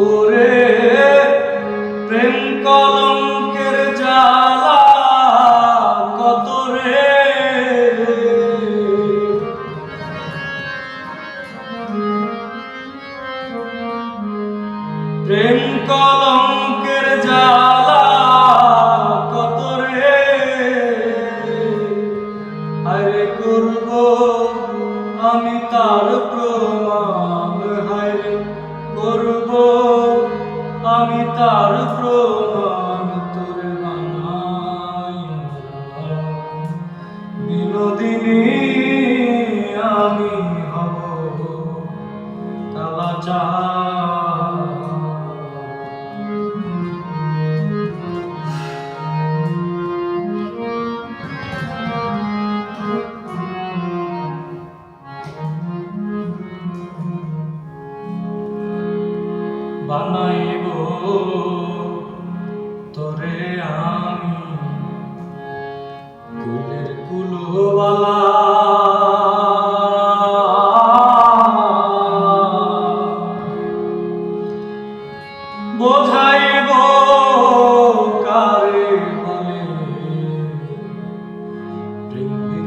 ওরে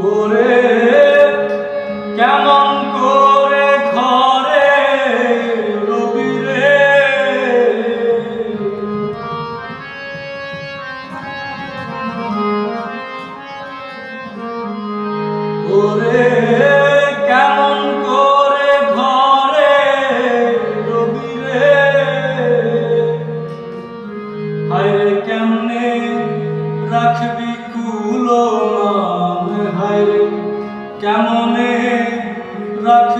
করে not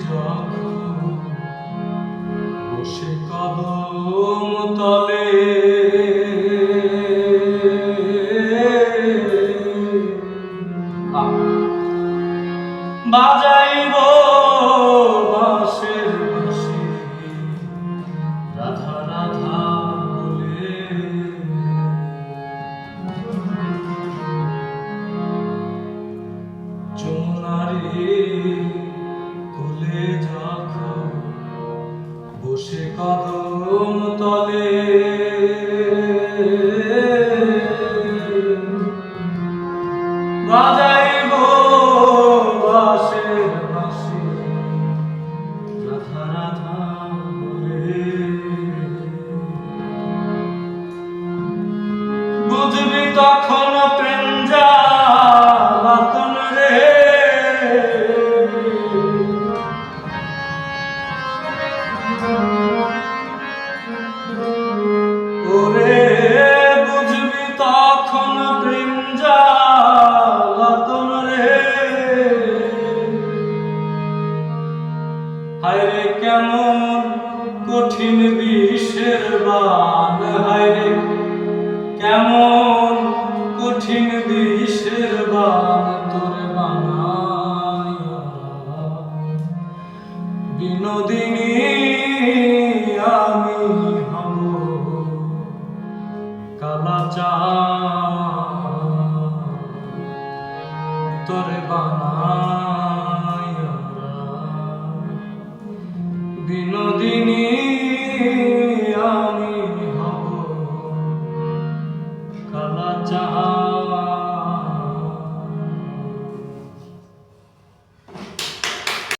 যখন বসে কদম তলে। বাজাইব সে কদম তলে। কেমন কঠিন বিষের বান? হায়রে কেমন কঠিন বিষের বান তোর বিনোদিনী, আমি হব কালাচা তোর বানা